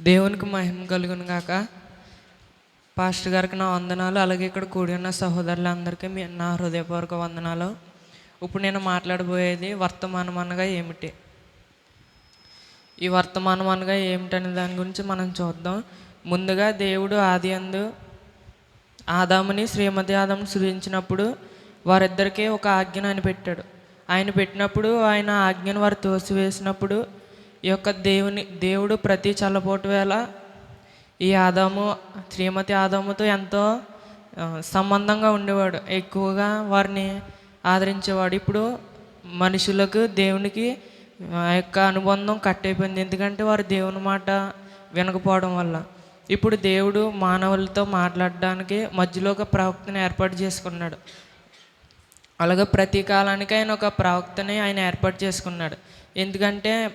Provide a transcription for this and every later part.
దేవునికి మహిమ కలుగును గాక. పాస్టర్ గారికి నా వందనాలు అలాగే ఇక్కడ కూడి ఉన్న సహోదరులందరికీ మీ నా హృదయపూర్వక వందనాలు. ఇప్పుడు నేను మాట్లాడబోయేది వర్తమానం అనగా ఏమిటి? ఈ వర్తమానం అనగా ఏమిటనే దాని గురించి మనం చూద్దాం. ముందుగా దేవుడు ఆది అందు ఆదాముని శ్రీమతి ఆదాముని సృజించినప్పుడు వారిద్దరికీ ఒక ఆజ్ఞను ఆయన పెట్టాడు. ఆయన పెట్టినప్పుడు ఆయన ఆజ్ఞను వారు తోసివేసినప్పుడు ఈ యొక్క దేవుని దేవుడు ప్రతి చల్లపోటు వేళ ఈ ఆదాము శ్రీమతి ఆదాముతో ఎంతో సంబంధంగా ఉండేవాడు. ఎక్కువగా వారిని ఆదరించేవాడు. ఇప్పుడు మనుషులకు దేవునికి ఆ యొక్క అనుబంధం కట్టయిపోయింది ఎందుకంటే వారు దేవుని మాట వినకపోవడం వల్ల. ఇప్పుడు దేవుడు మానవులతో మాట్లాడడానికి మధ్యలో ఒక ప్రవక్తను ఏర్పాటు చేసుకున్నాడు. అలాగే ప్రతి కాలానికి ఆయన ఒక ప్రవక్తని ఆయన ఏర్పాటు చేసుకున్నాడు. ఎందుకంటే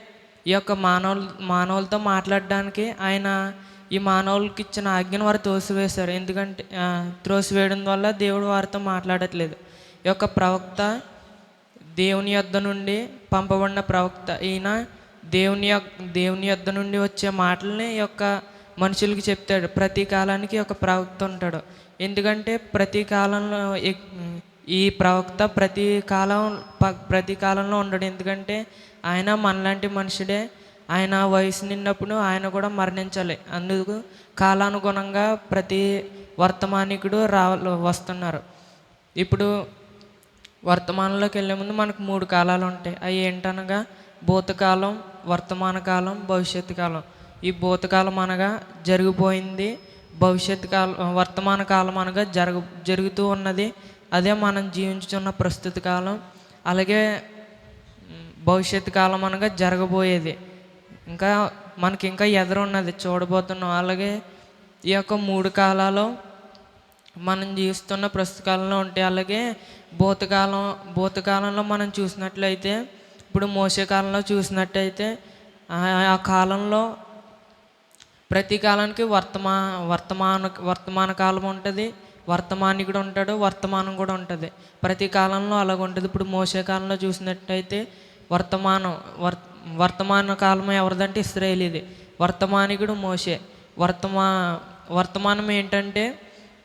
ఈ యొక్క మానవులు మానవులతో మాట్లాడడానికి ఆయన ఈ మానవులకి ఇచ్చిన ఆజ్ఞను వారు తోసివేశారు. ఎందుకంటే త్రోసివేయడం వల్ల దేవుడు వారితో మాట్లాడట్లేదు. ఈ యొక్క ప్రవక్త దేవుని యొద్ద నుండి పంపబడిన ప్రవక్త ఈయన దేవుని యొక్క దేవుని యొద్ద నుండి వచ్చే మాటల్ని ఈ యొక్క మనుషులకి చెప్తాడు. ప్రతి కాలానికి ఒక ప్రవక్త ఉంటాడు. ఎందుకంటే ప్రతి కాలంలో ఈ ప్రవక్త ప్రతి కాలం ప- ప్రతి కాలంలో ఉండడు. ఎందుకంటే ఆయన మనలాంటి మనుషుడే. ఆయన వయసు నిన్నప్పుడు ఆయన కూడా మరణించాలి. అందుకు కాలానుగుణంగా ప్రతి వర్తమానికుడు రా వస్తున్నారు. ఇప్పుడు వర్తమానంలోకి వెళ్ళే ముందు మనకు మూడు కాలాలు ఉంటాయి. అవి ఏంటనగా భూతకాలం వర్తమాన కాలం భవిష్యత్తు కాలం. ఈ భూతకాలం అనగా జరిగిపోయింది. భవిష్యత్తు కాలం వర్తమాన కాలం అనగా జరుగు జరుగుతూ ఉన్నది. అదే మనం జీవించుతున్న ప్రస్తుత కాలం అలాగే భవిష్యత్ భవిష్యత్తు కాలం అనగా జరగబోయేది. ఇంకా మనకి ఇంకా ఎదురున్నది చూడబోతున్నాం. అలాగే ఈ యొక్క మూడు కాలాలు మనం జీవిస్తున్న ప్రస్తుత కాలంలో ఉంటాయి. అలాగే భూతకాలం భూతకాలంలో మనం చూసినట్లయితే ఇప్పుడు మోసే కాలంలో చూసినట్టయితే ఆ కాలంలో ప్రతి కాలానికి వర్తమా వర్తమాన వర్తమాన కాలం ఉంటుంది. వర్తమానికుడు ఉంటాడు వర్తమానం కూడా ఉంటుంది. ప్రతి కాలంలో అలాగ ఉంటుంది. ఇప్పుడు మోసే కాలంలో చూసినట్టయితే వర్తమానం వర్ వర్తమాన కాలం ఎవరిదంటే ఇస్రాయేలీది వర్తమానికుడు మోసే వర్తమా వర్తమానం ఏంటంటే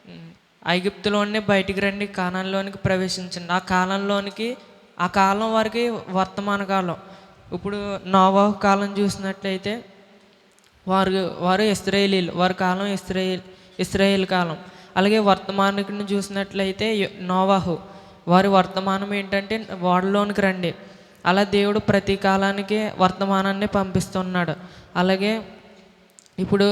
ఉమ్, ఐగుప్తులోనే బయటికి రండి కాలంలోనికి ప్రవేశించండి. ఆ కాలంలోనికి ఆ కాలం వారికి వర్తమాన కాలం. ఇప్పుడు నోవాహు కాలం చూసినట్లయితే వారు వారు ఇస్రాయేలీలు వారి కాలం ఇస్రాయేల్ ఇస్రాయేల్ కాలం. అలాగే వర్తమానికుడిని చూసినట్లయితే నోవాహు. వారి వర్తమానం ఏంటంటే వాడలోనికి రండి. అలా దేవుడు ప్రతి కాలానికి వర్తమానాన్ని పంపిస్తున్నాడు. అలాగే ఇప్పుడు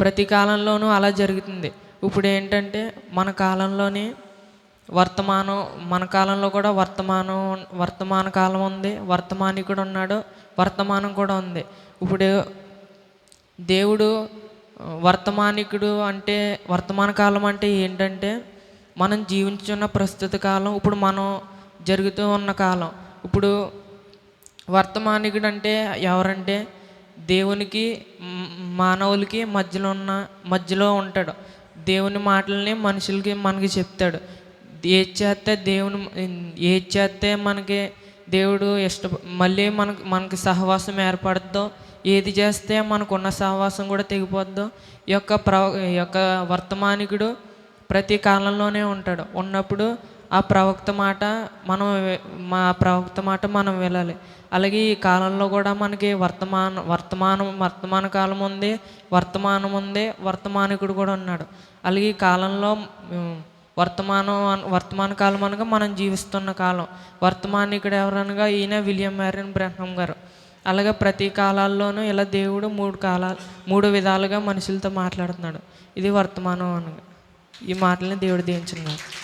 ప్రతి కాలంలోనూ అలా జరుగుతుంది. ఇప్పుడు ఏంటంటే మన కాలంలోని వర్తమానం మన కాలంలో కూడా వర్తమానం వర్తమాన కాలం ఉంది వర్తమానికుడు ఉన్నాడు వర్తమానం కూడా ఉంది. ఇప్పుడు దేవుడు వర్తమానికుడు అంటే వర్తమాన కాలం అంటే ఏంటంటే మనం జీవించున్న ప్రస్తుత కాలం ఇప్పుడు మనం జరుగుతూ ఉన్న కాలం. ఇప్పుడు వర్తమానికుడు అంటే ఎవరంటే దేవునికి మానవులకి మధ్యలో ఉన్న మధ్యలో ఉంటాడు. దేవుని మాటల్ని మనుషులకి మనకి చెప్తాడు. ఏది చేస్తే దేవుని ఏది చేస్తే మనకి దేవుడు ఇష్ట మళ్ళీ మనకు మనకి సహవాసం ఏర్పడుతుందో ఏది చేస్తే మనకున్న సహవాసం కూడా తెగిపోద్దో? ఈ యొక్క ప్రవ ఈ యొక్క వర్తమానికుడు ప్రతి కాలంలోనే ఉంటాడు. ఉన్నప్పుడు ఆ ప్రవక్త మాట మనం మా ప్రవక్త మాట మనం వెళ్ళాలి. అలాగే ఈ కాలంలో కూడా మనకి వర్తమాన వర్తమానం వర్తమాన కాలం ఉంది వర్తమానం ఉంది వర్తమానికుడు కూడా ఉన్నాడు. అలాగే ఈ కాలంలో వర్తమానం వర్తమాన కాలం అనగా మనం జీవిస్తున్న కాలం. వర్తమానికుడు ఎవరనగా ఈయన విలియం మ్యారిన్ బ్రహ్మం గారు. అలాగే ప్రతి కాలాల్లోనూ ఇలా దేవుడు మూడు కాలాలు మూడు విధాలుగా మనుషులతో మాట్లాడుతున్నాడు. ఇది వర్తమానం అనగా. ఈ మాటల్ని దేవుడు దించున్నాడు